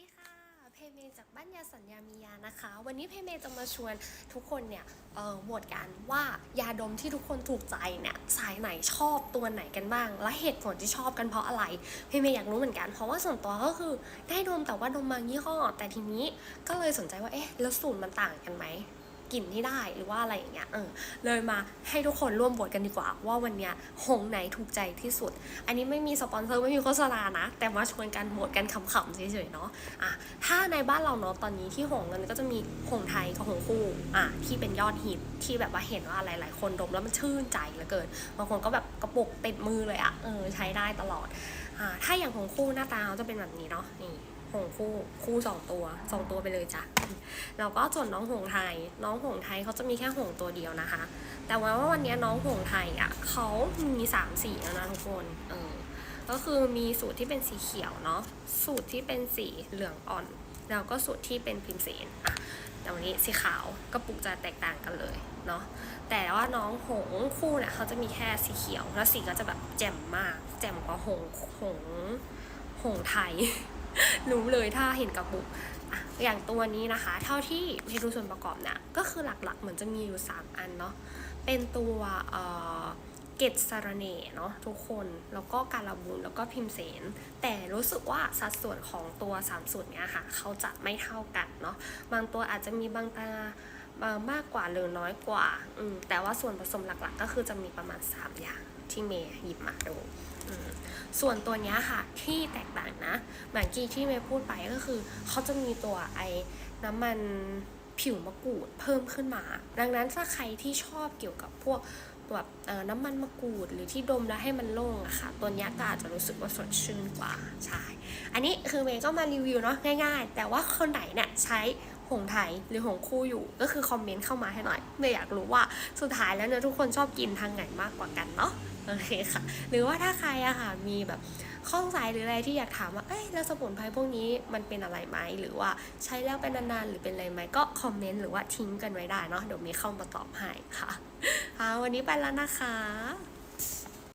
ดีค่ะ เพเมจากบ้านยาสัญญามียานะคะ วันนี้เพเมจะมาชวนทุกคนเนี่ยโหวตกันว่ายาดมที่ทุกคนถูกใจเนี่ยสายไหนชอบตัวไหนกันบ้าง และเหตุผลที่ชอบกันเพราะอะไร เพเมอยากรู้เหมือนกัน เพราะว่าส่วนตัวก็คือได้ดมแต่ว่าดมบางยี่ห้อ แต่ทีนี้ก็เลยสนใจว่าเอ๊ะแล้วสูตรมันต่างกันไหม กลิ่นที่ได้หรือว่าอะไรอย่างเงี้ยเออเลยมาให้ทุกคนร่วมโหวตกันดีกว่า ว่าวันเนี้ยหงไหนถูกใจที่สุด อันนี้ไม่มีสปอนเซอร์ไม่มีโฆษณานะ แต่มาชวนกันโหวตกันขำๆเฉยๆเนาะอะถ้าในบ้านเราเนาะตอนนี้ที่หงกันก็จะมีหงไทยกับหงคู่อะที่เป็นยอดฮิตที่แบบว่าเห็นว่าหลายๆคนดมแล้วมันชื่นใจเหลือเกินบางคนก็แบบกระปุกติดมือเลยอะเออใช้ได้ตลอดอ่าถ้าอย่างหงคู่หน้าตาเขาจะเป็นแบบนี้เนาะนี่ หงคู่คู่สองตัวสองตัวไปเลยจ้ะแล้วก็ส่วนน้องหงไทย น้องหงไทยเขาจะมีแค่หงตัวเดียวนะคะ แต่ว่าวันนี้น้องหงไทยอะเขามีสามสีแล้วนะทุกคนเออก็คือมีสูตรที่เป็นสีเขียวเนาะสูตรที่เป็นสีเหลืองอ่อน แล้วก็สูตรที่เป็นพิมพ์เสนอะแต่วันนี้สีขาวกระปุกจะแตกต่างกันเลยเนาะแต่ว่าน้องหงคู่เนี่ยเขาจะมีแค่สีเขียว แล้วสีก็จะแบบแจ่มมาก แจ่มกว่าหงหงหงไทย รู้เลยถ้าเห็นกระปุกอย่างตัวนี้นะคะ เท่าที่เมดูส่วนประกอบเนี่ยก็คือหลักๆ เหมือนจะมีอยู่ 3 อันเนาะเป็นตัวเอ่อเกตสารเน่เนาะทุกคนแล้วก็การบูนแล้วก็พิมเสน แต่รู้สึกว่าสัดส่วนของตัว 3 ส่วนเนี้ยค่ะ เขาจะไม่เท่ากันเนาะบางตัวอาจจะมีบางตา มากกว่าหรือน้อยกว่าอืแต่ว่าส่วนผสมหลักๆ ก็คือจะมีประมาณ 3 อย่างที่เมย์หยิบมาดูส่วนตัวนี้ค่ะที่แตกต่างนะเหมือนกี้ที่เมย์พูดไปก็คือเขาจะมีตัวไอ้น้ำมันผิวมะกรูดเพิ่มขึ้นมา ดังนั้นถ้าใครที่ชอบเกี่ยวกับพวกแบบน้ำมันมะกรูดหรือที่ดมแล้วให้มันโล่งอะค่ะ ตัวนี้ก็อาจจะรู้สึกว่าสดชื่นกว่าใช่ อันนี้คือเมย์ก็มารีวิวเนาะง่าย ๆ แต่ว่าคนไหนเนี่ยใช้ หงไทยหรือหงคู่อยู่ ก็คือคอมเมนต์เข้ามาให้หน่อยเมย์อยากรู้ว่าสุดท้ายแล้วเนี่ยทุกคนชอบกินทางไหนมากกว่ากันเนาะโอเคค่ะ หรือว่าถ้าใครอะค่ะมีแบบข้องใจหรืออะไรที่อยากถามว่า เอ้ยแล้วสมุนไพรพวกนี้มันเป็นอะไรไหมหรือว่าใช้แล้วเป็นนานๆหรือเป็นอะไรไหมก็คอมเมนต์หรือว่าทิ้งกันไว้ได้เนาะเดี๋ยวมย์เข้ามาตอบให้ค่ะค่ะวันนี้ไปแล้วนะคะ